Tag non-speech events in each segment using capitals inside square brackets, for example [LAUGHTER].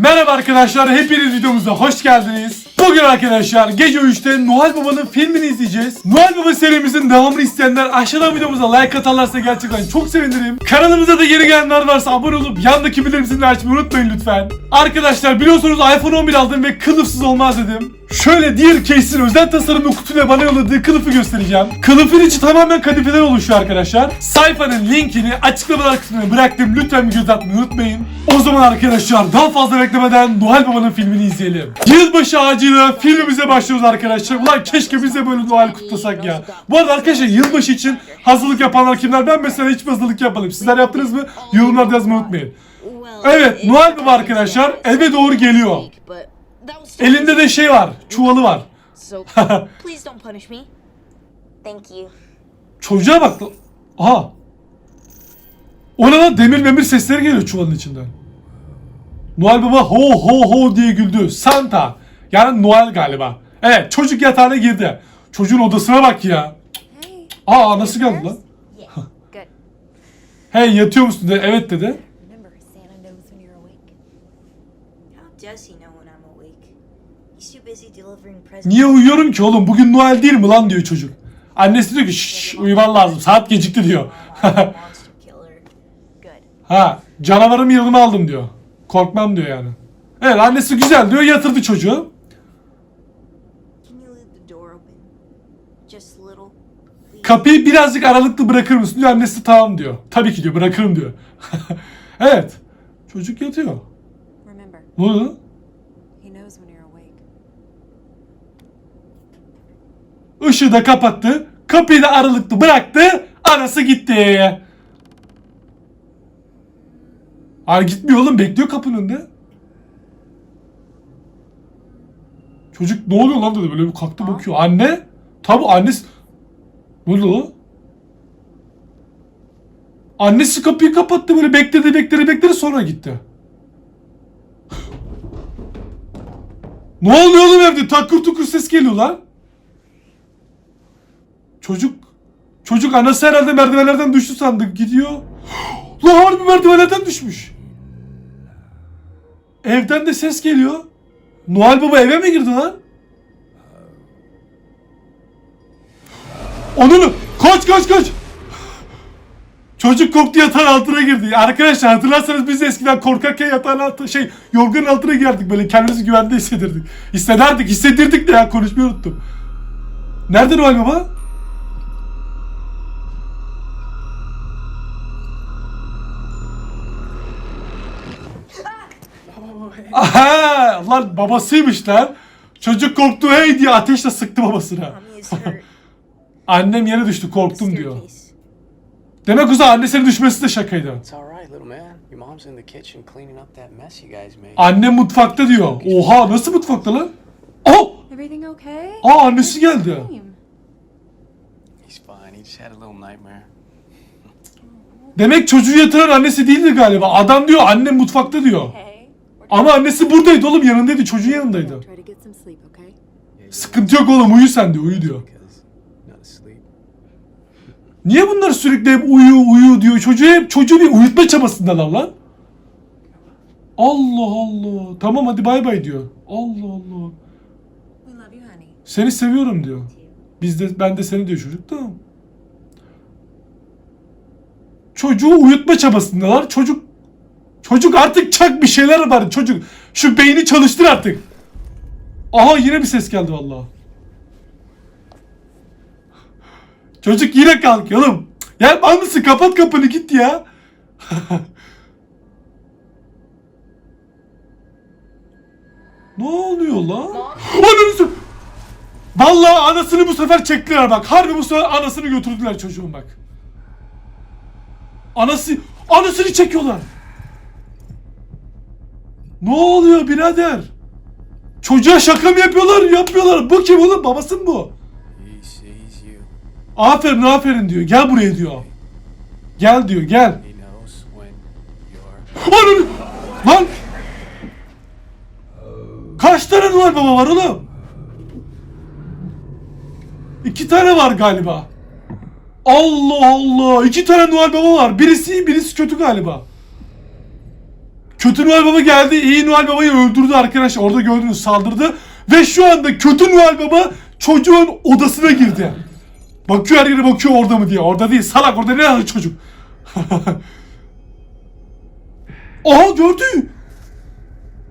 Merhaba arkadaşlar, hepiniz videomuza hoş geldiniz. Bugün arkadaşlar gece 3'te Noel Baba'nın filmini izleyeceğiz. Noel Baba serimizin devamını isteyenler aşağıdan videomuza like atarlarsa gerçekten çok sevinirim. Kanalımıza da yeni gelenler varsa abone olup yandaki bildirim zilini açmayı unutmayın lütfen. Arkadaşlar biliyorsunuz iPhone 11 aldım ve kılıfsız olmaz dedim. Şöyle diğer case'in özel tasarımlı kutuyla bana yolladığı kılıfı göstereceğim. Kılıfın içi tamamen kadifeden oluşuyor arkadaşlar. Sayfanın linkini açıklamalar kısmına bıraktım. Lütfen bir göz atmayı unutmayın. O zaman arkadaşlar daha fazla beklemeden Noel Baba'nın filmini izleyelim. Yılbaşı ağacıyla filmimize başlıyoruz arkadaşlar. Ulan keşke biz de böyle Noel kutlasak ya. Bu arada arkadaşlar yılbaşı için hazırlık yapanlar kimler? Ben mesela hiç hazırlık yapmadım. Sizler yaptınız mı? Yorumlarda yazmayı unutmayın. Evet Noel Baba arkadaşlar eve doğru geliyor. Elinde de şey var. Çuvalı var. [LAUGHS] Çocuğa bak. Aha. O ne lan? Demir memir sesleri geliyor çuvalın içinden. Noel Baba ho ho ho diye güldü. Santa. Yani Noel galiba. Evet çocuk yatağına girdi. Çocuğun odasına bak ya. Aa nasıl geldi lan? Hey yatıyor musun dedi. Evet dedi. Niye uyuyorum ki oğlum? Bugün Noel değil mi lan diyor çocuk. Annesi diyor ki şşş uyuman lazım. Saat gecikti diyor. [LAUGHS] Ha canavarımı yanıma aldım diyor. Korkmam diyor yani. Evet annesi güzel diyor yatırdı çocuğu. Kapıyı birazcık aralıklı bırakır mısın diyor. Annesi tamam diyor. Tabii ki diyor bırakırım diyor. [LAUGHS] evet. Çocuk yatıyor. Ne oldu? Işığı da kapattı. Kapıyı da aralıklı bıraktı. Anası gitti. Ay gitmiyor oğlum bekliyor kapının önünde. Çocuk ne oluyor lan dedi böyle bir kalktı bakıyor. Anne? Tabi annesi. Lan? Annesi kapıyı kapattı böyle bekledi bekledi bekledi sonra gitti. ne oluyor oğlum evde? Takır tukur ses geliyor lan. Çocuk çocuk anası herhalde merdivenlerden düştü sandık gidiyor. [GASPS] Lan harbi merdivenlerden düşmüş. Evden de ses geliyor. Noel Baba eve mi girdi lan? Onu kaç kaç kaç. Çocuk korktu yatağın altına girdi. Arkadaşlar hatırlarsanız biz de eskiden korkarken yatağın altına şey yorganın altına girdik böyle kendimizi güvende hissedirdik. Hissederdik hissedirdik de ya konuşmayı unuttum. Nerede Noel Baba? Aha, lan babasıymış lan. Çocuk korktu hey diye ateşle sıktı babasına. Annem yere düştü korktum diyor. Demek uza annesinin düşmesi de şakaydı. Annem mutfakta diyor. Oha nasıl mutfakta lan? Oh! Aa annesi geldi. Demek çocuğu yatıran annesi değildi galiba. Adam diyor annem mutfakta diyor. Ama annesi buradaydı oğlum yanındaydı çocuğun yanındaydı. Sıkıntı yok oğlum uyu sen diyor uyu diyor. Niye bunlar sürekli hep uyu uyu diyor. Çocuğu hep çocuğu bir uyutma çabasındalar lan. Allah Allah. Tamam hadi bay bay diyor. Allah Allah. We love you, honey. Seni seviyorum diyor. Biz de ben de seni diyor çocuk tamam. Çocuğu uyutma çabasındalar. Çocuk çocuk artık çak bir şeyler var çocuk. Şu beyni çalıştır artık. Aha yine bir ses geldi vallahi. Çocuk yine kalkıyor oğlum. Ya mal mısın? Kapat kapını git ya. [LAUGHS] ne oluyor lan? Ananı Vallahi anasını bu sefer çektiler bak. Harbi bu sefer anasını götürdüler çocuğun bak. Anası anasını çekiyorlar. Ne oluyor birader? Çocuğa şaka mı yapıyorlar? Yapıyorlar. Bu kim oğlum? Babası mı bu? Aferin aferin diyor. Gel buraya diyor. Gel diyor gel. Ananı! Lan! Kaç tane Noel Baba var oğlum? İki tane var galiba. Allah Allah! İki tane Noel Baba var. Birisi iyi, birisi kötü galiba. Kötü Noel Baba geldi. iyi Noel Baba'yı öldürdü arkadaşlar. Orada gördünüz saldırdı. Ve şu anda kötü Noel Baba çocuğun odasına girdi. Bakıyor her yere bakıyor orada mı diye. Orada değil salak orada ne var çocuk. [LAUGHS] Aha gördü.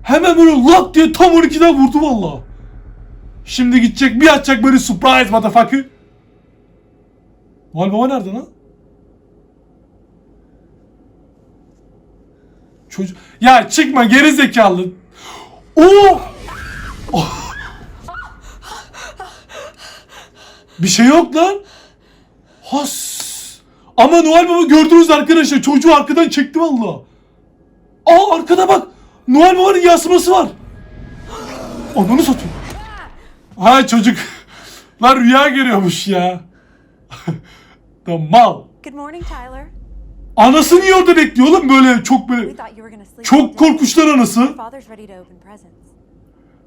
Hemen böyle lak diye tam 12'den vurdu valla. Şimdi gidecek bir atacak böyle surprise motherfucker. Noel Baba nerede lan? Çocuk... Ya çıkma geri zekalı. Oo! Oh! Bir şey yok lan. Has. Ama Noel Baba gördünüz arkadaşlar çocuğu arkadan çekti valla. Aa arkada bak. Noel Baba'nın yasması var. Ananı satıyor. Ha çocuk. Lan rüya görüyormuş ya. [LAUGHS] da mal. Good morning, Tyler. Anası niye orada bekliyor oğlum böyle çok böyle. Çok korkmuşlar anası.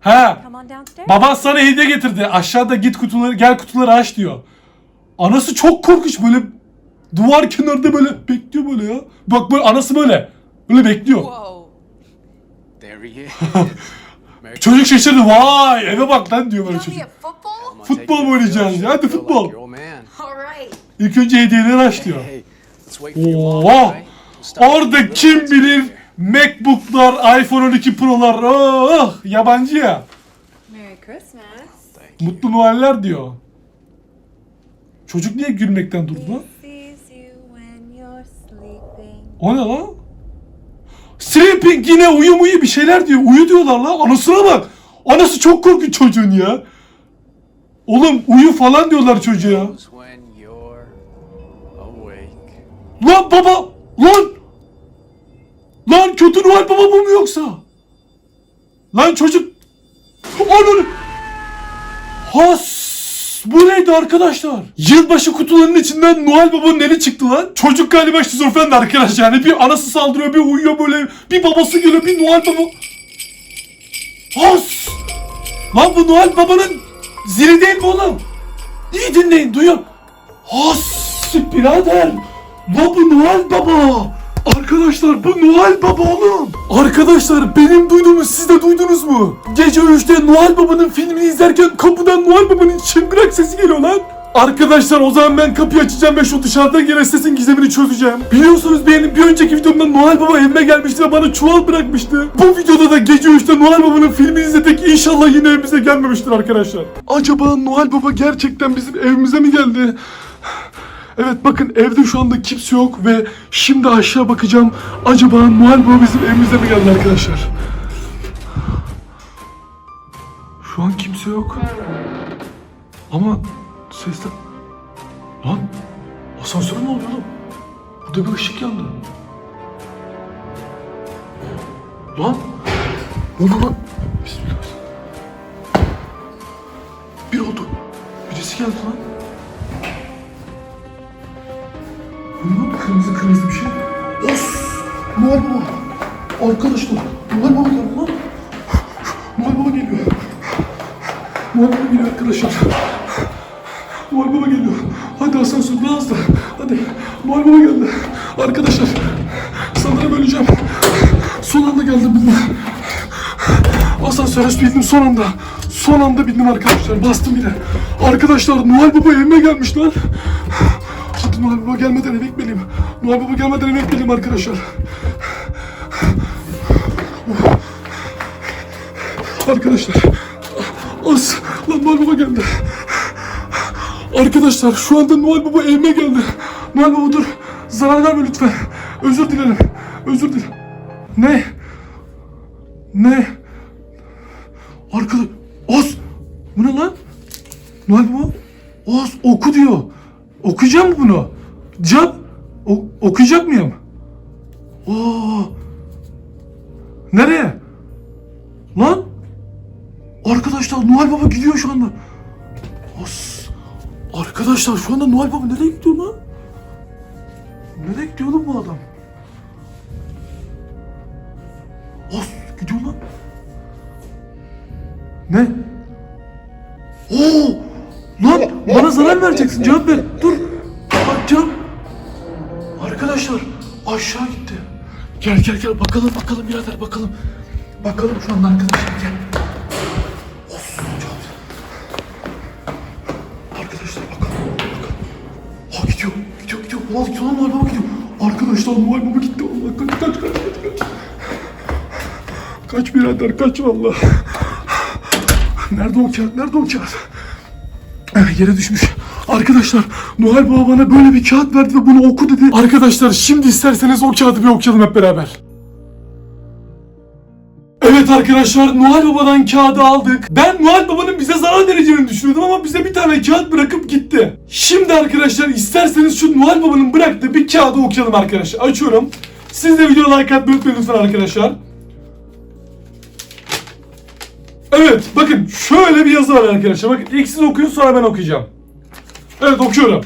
He. Baban sana hediye getirdi. Aşağıda git kutuları gel kutuları aç diyor. Anası çok korkunç böyle duvar kenarında böyle bekliyor böyle ya. Bak böyle anası böyle. Böyle bekliyor. [LAUGHS] Çocuk şaşırdı. Vay eve bak lan diyor böyle çocuk. Futbol mu oynayacağız? Hadi futbol. İlk önce hediyeleri aç diyor. With Orada the kim bilir Macbook'lar, iPhone 12 Pro'lar. Oh, yabancı ya. Merry Christmas. Thank you. Mutlu Noeller diyor. Çocuk niye gülmekten durdu? O ne lan? Sleeping yine uyu muyu bir şeyler diyor. Uyu diyorlar lan. Anasına bak. Anası çok korkunç çocuğun ya. Oğlum uyu falan diyorlar çocuğa. Lan baba! Lan! Lan kötü Noel baba bu mu yoksa? Lan çocuk... Onun... Has! Bu neydi arkadaşlar? Yılbaşı kutularının içinden Noel Baba'nın eli çıktı lan. Çocuk galiba şizofrendi arkadaşlar. Yani bir anası saldırıyor, bir uyuyor böyle. Bir babası geliyor, bir Noel Baba... Has! Lan bu Noel Baba'nın zili değil mi oğlum? İyi dinleyin, duyun. Has! Birader! Lan bu Noel Baba! Arkadaşlar bu Noel Baba oğlum! Arkadaşlar benim duyduğumu siz de duydunuz mu? Gece 3'te Noel Baba'nın filmini izlerken kapıdan Noel Baba'nın çıngırak sesi geliyor lan. Arkadaşlar o zaman ben kapıyı açacağım ve şu dışarıdan gelen sesin gizemini çözeceğim. Biliyorsunuz benim bir önceki videomda Noel Baba evime gelmişti ve bana çuval bırakmıştı. Bu videoda da gece 3'te Noel Baba'nın filmini izledik. İnşallah yine evimize gelmemiştir arkadaşlar. Acaba Noel Baba gerçekten bizim evimize mi geldi? Evet bakın evde şu anda kimse yok ve şimdi aşağı bakacağım. Acaba Noel Baba bizim evimize mi geldi arkadaşlar? Şu an kimse yok. Ama sesler... Lan asansöre ne oluyor oğlum? Burada bir ışık yandı. Lan ne oldu lan? Bismillah. Bir oldu. Birisi geldi lan. Kırmızı kırmızı bir şey. Of! Noel Baba! Arkadaşlar, Noel Baba geldi lan. Noel Baba geliyor. Noel Baba geliyor arkadaşlar. Noel Baba geliyor. Hadi asansör daha hızlı. Hadi. Noel Baba geldi. Arkadaşlar, sanırım öleceğim. Son anda geldi bunlar. Asansöre bindim son anda. Son anda bindim arkadaşlar. Bastım yine. Arkadaşlar Noel Baba evime gelmiş lan. Hadi Noel Baba gelmeden eve gitmeliyim. Noel Baba gelmeden eve gitmeliyim arkadaşlar. Arkadaşlar. Az. Lan Noel Baba geldi. Arkadaşlar şu anda Noel Baba evime geldi. Noel Baba dur. Zarar verme lütfen. Özür dilerim. Özür dilerim. Ne? Ne? Arkadaş. Oz. Bu ne lan? Noel Baba. Oz oku diyor. Okuyacağım bunu? Cevap. O- okuyacak mıyım? Oo. Nereye? Lan. Arkadaşlar Noel Baba gidiyor şu anda. Os. Arkadaşlar şu anda Noel Baba nereye gidiyor lan? Nereye gidiyor lan bu adam? Os gidiyor lan. Ne? Oo! Lan bana zarar vereceksin cevap ver. Aşağı gitti. Gel gel gel bakalım bakalım birader bakalım. Bakalım şu anda arkadaşlar gel. Of. Arkadaşlar bakalım. bakalım. Ha gidiyor gidiyor gidiyor. Ulan gidiyor lan Noel gidiyor. Arkadaşlar Noel gitti. Allah kaç kaç kaç kaç kaç. Birader kaç valla. Nerede o kağıt? Nerede o kağıt? Yere düşmüş. Arkadaşlar Noel Baba bana böyle bir kağıt verdi ve bunu oku dedi. Arkadaşlar şimdi isterseniz o kağıdı bir okuyalım hep beraber. Evet arkadaşlar Noel Baba'dan kağıdı aldık. Ben Noel Baba'nın bize zarar vereceğini düşünüyordum ama bize bir tane kağıt bırakıp gitti. Şimdi arkadaşlar isterseniz şu Noel Baba'nın bıraktığı bir kağıdı okuyalım arkadaşlar. Açıyorum. Siz de videoya like atmayı unutmayın lütfen arkadaşlar. Evet bakın şöyle bir yazı var arkadaşlar. Bakın ilk siz okuyun sonra ben okuyacağım. Evet okuyorum.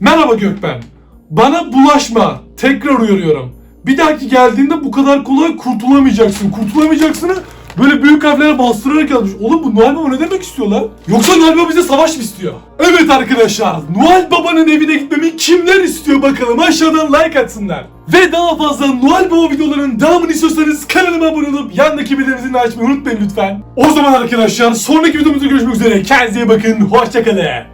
Merhaba Gökben. Bana bulaşma. Tekrar uyarıyorum. Bir dahaki geldiğinde bu kadar kolay kurtulamayacaksın. Kurtulamayacaksını böyle büyük harflere bastırarak yazmış. Oğlum bu Noel Baba ne demek istiyor lan? Yoksa Noel Baba bize savaş mı istiyor? Evet arkadaşlar Noel Baba'nın evine gitmemi kimler istiyor bakalım aşağıdan like atsınlar. Ve daha fazla Noel Baba videolarının devamını istiyorsanız kanalıma abone olup yandaki bildirim açmayı unutmayın lütfen. O zaman arkadaşlar sonraki videomuzda görüşmek üzere. Kendinize iyi bakın. Hoşçakalın.